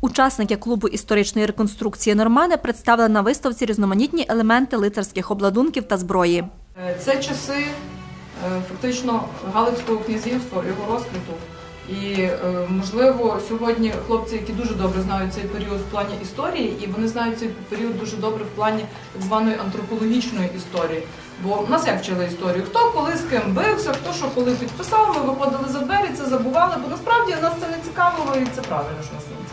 Учасники клубу історичної реконструкції Нормани представили на виставці різноманітні елементи лицарських обладунків та зброї. Е, Це часи е, фактично Галицького князівства, його розквіту. І е, можливо сьогодні хлопці, які дуже добре знають цей період в плані історії, і вони знають цей період дуже добре в плані так званої антропологічної історії. Бо в нас як вчили історію? Хто коли з ким бився, хто що коли підписав, ми виходили за двері, це забували, бо насправді нас це не цікавило, і це правильно, що нас не.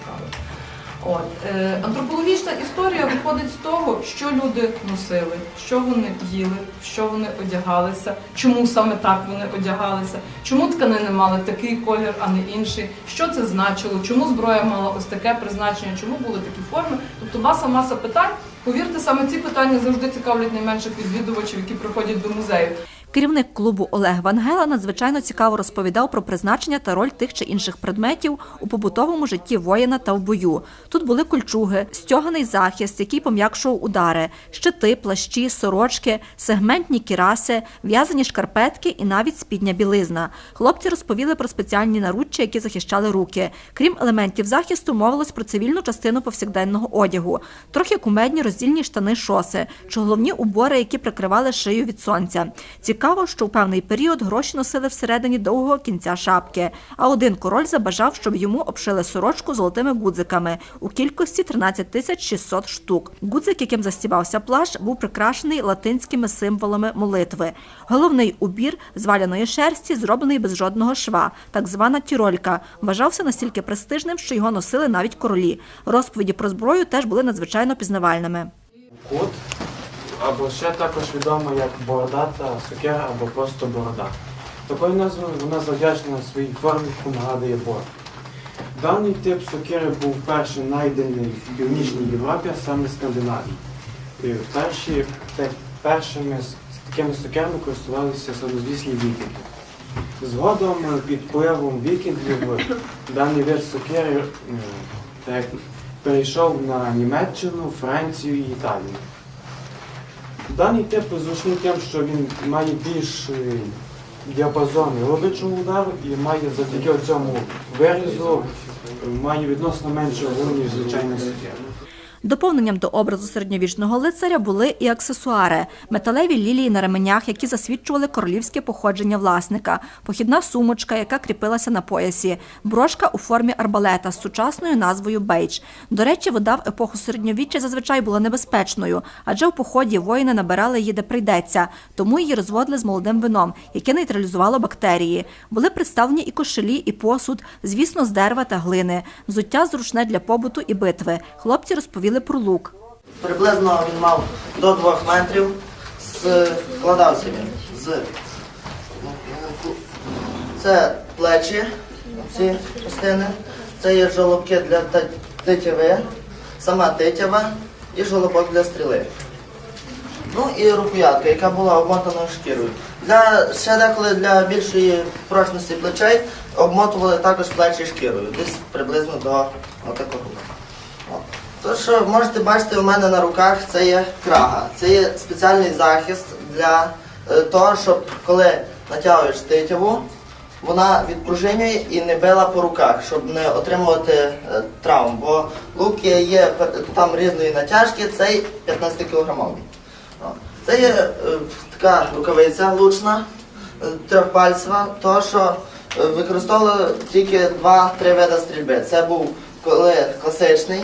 От е, антропологічна історія виходить з того, що люди носили, що вони їли, що вони одягалися, чому саме так вони одягалися, чому тканини мали такий колір, а не інший, що це значило, чому зброя мала ось таке призначення, чому були такі форми. Тобто маса маса питань. Повірте, саме ці питання завжди цікавлять найменших відвідувачів, які приходять до музею. Керівник клубу Олег Вангела надзвичайно цікаво розповідав про призначення та роль тих чи інших предметів у побутовому житті воїна та в бою. Тут були кольчуги, стьоганий захист, який пом'якшував удари, щити, плащі, сорочки, сегментні кіраси, в'язані шкарпетки і навіть спідня білизна. Хлопці розповіли про спеціальні наруччя, які захищали руки. Крім елементів захисту, мовилось про цивільну частину повсякденного одягу, трохи кумедні роздільні штани шоси, чи головні убори, які прикривали шию від сонця. Цікаво, що у певний період гроші носили всередині довгого кінця шапки. А один король забажав, щоб йому обшили сорочку золотими гудзиками у кількості 13 тисяч 600 штук. Гудзик, яким застібався плащ, був прикрашений латинськими символами молитви. Головний убір з валяної шерсті зроблений без жодного шва, так звана тіролька. Вважався настільки престижним, що його носили навіть королі. Розповіді про зброю теж були надзвичайно пізнавальними. Кут, або ще також відомо як бородата сокира або просто борода. Такою назвою вона завдячна своїй формі, яку нагадує бор. Даний тип сокири був вперше знайдений в Північній Європі, а саме Скандинавії. Перші, першими такими сокирами користувалися славнозвісні вікінги. Згодом е, під впливом вікінгів даний вид сокири е, перейшов на Німеччину, Францію і Італію. Даний тип зручний тим, що він має більш е, діапазон глибичого удару і має завдяки цьому вирізу е, має відносно менше вогню, звичайної сокира. Доповненням до образу середньовічного лицаря були і аксесуари: металеві лілії на ременях, які засвідчували королівське походження власника, похідна сумочка, яка кріпилася на поясі, брошка у формі арбалета з сучасною назвою бейдж. До речі, вода в епоху середньовіччя зазвичай була небезпечною, адже в поході воїни набирали її де прийдеться, тому її розводили з молодим вином, яке нейтралізувало бактерії. Були представлені і кошелі, і посуд, звісно, з дерева та глини, взуття зручне для побуту і битви. Хлопці розповіли про лук. Приблизно він мав до 2 метрів, складався він з це плечі, ці частини, це є жолобки для тетяви, сама тетява і жолобок для стріли. Ну і рукоятка, яка була обмотана шкірою. Для, ще деколи для більшої прочності плечей обмотували також плечі шкірою, десь приблизно до отакого. То, що можете бачити у мене на руках, це є крага. Це є спеціальний захист для е, того, щоб коли натягуєш титяву, вона відпружинює і не била по руках, щоб не отримувати е, травм. Бо лук є, там різної натяжки, цей 15 кілограмовий. Це є е, така рукавиця лучна, трьохпальцева, того, що використовували тільки два-три види стрільби. Це був коли класичний,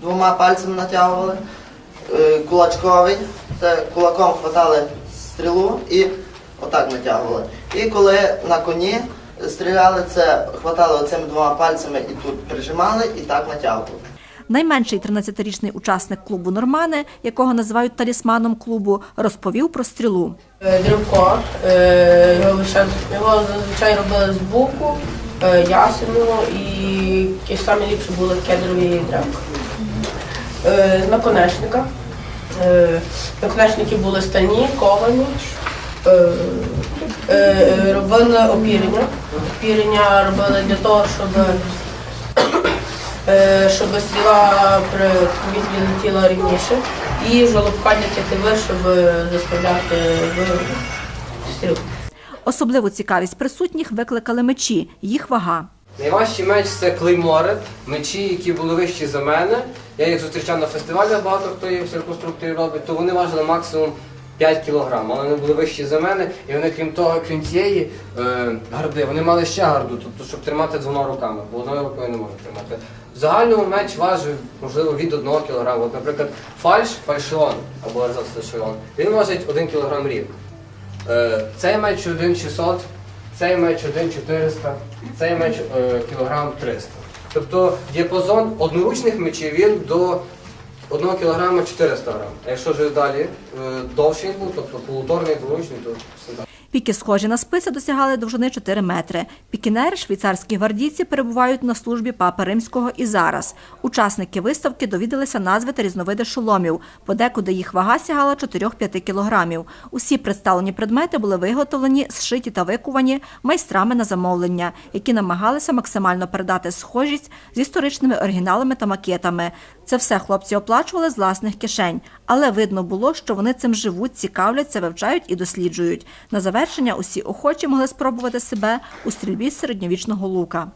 двома пальцями натягували, е, кулачковий, це кулаком хватали стрілу і отак натягували. І коли на коні стріляли, це хватали оцими двома пальцями і тут прижимали, і так натягували. Найменший 13-річний учасник клубу Нормани, якого називають талісманом клубу, розповів про стрілу. Е, Дрівко, е, його, зазвичай робили з буку, ясену і ті самі ліпші були кедрові древка. Е, З наконечника. Е, Наконечники були стані, ковані. Е, е, Робили опірення. Опірення робили для того, щоб, е, щоб стріла при повітрі летіла рівніше. І жолобка для тятиви, щоб заставляти стрілку. Особливу цікавість присутніх викликали мечі, їх вага. Найважчий меч це клеймори, мечі, які були вищі за мене. Я їх зустрічав на фестивалях, багато хто їх конструкторів робить, то вони важили максимум 5 кілограм, але вони були вищі за мене, і вони, крім того, крім цієї е, гарди, вони мали ще гарду, тобто, щоб тримати двома руками, бо одною рукою не можна тримати. В загальному меч важив, можливо, від 1 кілограму. От, наприклад, фальш, фальшион або арзац-фальшион, він важить 1 кілограм рівно. Е, Цей меч 1600, цей меч 1400, цей меч е, кілограм 300. Тобто діапазон одноручних мечів він до 1 кілограма 400 грам. А якщо вже далі е, довший був, тобто полуторний, дворучний, то все далі. Піки, схожі на списи, досягали довжини 4 метри. Пікінери, швейцарські гвардійці, перебувають на службі Папи Римського і зараз. Учасники виставки довідалися назви та різновиди шоломів. Подекуди їх вага сягала 4-5 кілограмів. Усі представлені предмети були виготовлені, зшиті та викувані майстрами на замовлення, які намагалися максимально передати схожість з історичними оригіналами та макетами. Це все хлопці оплачували з власних кишень, але видно було, що вони цим живуть, цікавляться, вивчають і досліджують. На завершення усі охочі могли спробувати себе у стрільбі середньовічного лука.